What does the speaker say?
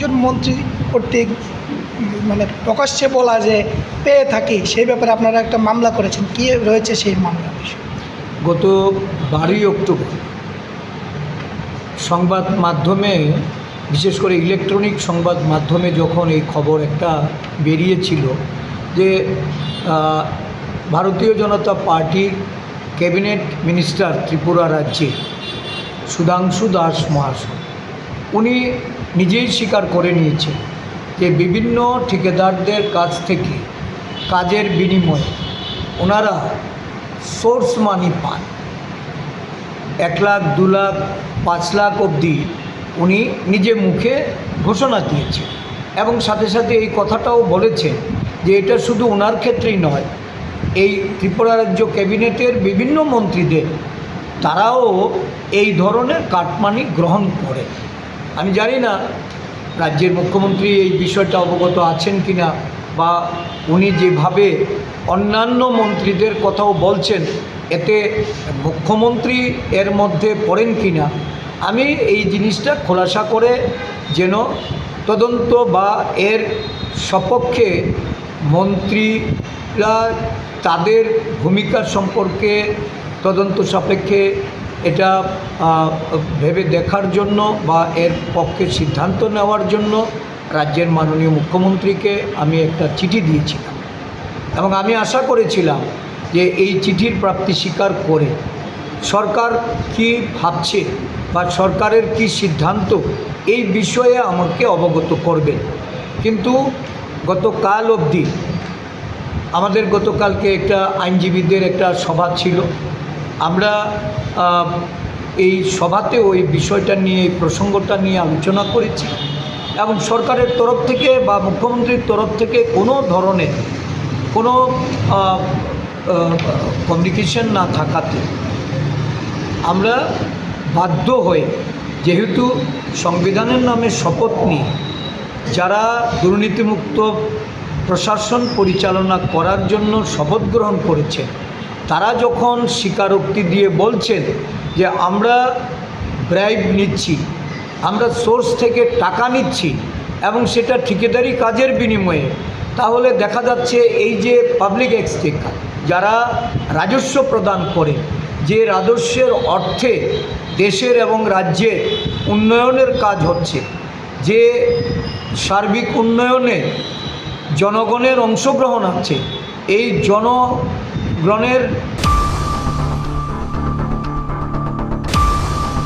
একজন মন্ত্রী কর্তৃক মানে প্রকাশ্যে বলা যে পেয়ে থাকি, সেই ব্যাপারে আপনারা একটা মামলা করেছেন। কী রয়েছে সেই মামলা গত বারোই অক্টোবর সংবাদ মাধ্যমে, বিশেষ করে ইলেকট্রনিক সংবাদ মাধ্যমে যখন এই খবর একটা বেরিয়েছিল যে ভারতীয় জনতা পার্টির ক্যাবিনেট মিনিস্টার ত্রিপুরা রাজ্যে সুধাংশু দাস মহাশয় উনি নিজেই স্বীকার করে নিয়েছেন যে বিভিন্ন ঠিকাদারদের কাছ থেকে কাজের বিনিময়ে ওনারা সোর্স মানি পান। এক লাখ, দু লাখ, পাঁচ লাখ অবধি উনি নিজে মুখে ঘোষণা দিয়েছেন এবং সাথে সাথে এই কথাটাও বলেছেন যে এটা শুধু ওনার ক্ষেত্রেই নয়, এই ত্রিপুরা রাজ্য ক্যাবিনেটের বিভিন্ন মন্ত্রীদের, তারাও এই ধরনের কাটমানি গ্রহণ করে। আমি জানি না রাজ্যের মুখ্যমন্ত্রী এই বিষয়টা অবগত আছেন কি না বা উনি যেভাবে অন্যান্য মন্ত্রীদের কথাও বলছেন, এতে মুখ্যমন্ত্রী এর মধ্যে পড়েন কি না আমি এই জিনিসটা খোলাসা করে যেন তদন্ত বা এর সপক্ষে মন্ত্রীরা তাদের ভূমিকা সম্পর্কে তদন্ত সাপেক্ষে এটা ভেবে দেখার জন্য বা এর পক্ষে সিদ্ধান্ত নেওয়ার জন্য রাজ্যের মাননীয় মুখ্যমন্ত্রীকে আমি একটা চিঠি দিয়েছিলাম। এবং আমি আশা করেছিলাম যে এই চিঠির প্রাপ্তি স্বীকার করে সরকার কি ভাবছে বা সরকারের কি সিদ্ধান্ত এই বিষয়ে আমাকে অবগত করবেন কিন্তু গতকাল অবধি আমাদের গতকালকে একটা আইনজীবীদের একটা সভা ছিল। আমরা এই সভাতে ওই বিষয়টা নিয়ে, এই প্রসঙ্গটা নিয়ে আলোচনা করেছি এবং সরকারের তরফ থেকে বা মুখ্যমন্ত্রীর তরফ থেকে কোনো ধরনের কোনো কমিউনিকেশন না থাকাতে আমরা বাধ্য হয়ে, যেহেতু সংবিধানের নামে শপথ নিয়ে যারা দুর্নীতিমুক্ত প্রশাসন পরিচালনা করার জন্য শপথ গ্রহণ করেছেন তারা যখন স্বীকারোক্তি দিয়ে বলছেন যে আমরা ব্রাইব নিচ্ছি, আমরা সোর্স থেকে টাকা নিচ্ছি এবং সেটা ঠিকাদারি কাজের বিনিময়ে, তাহলে দেখা যাচ্ছে এই যে পাবলিক এক্সটেকার যারা রাজস্ব প্রদান করে, যে রাজস্বের অর্থে দেশের এবং রাজ্যের উন্নয়নের কাজ হচ্ছে, যে সার্বিক উন্নয়নে জনগণের অংশগ্রহণ আছে এই জনগণের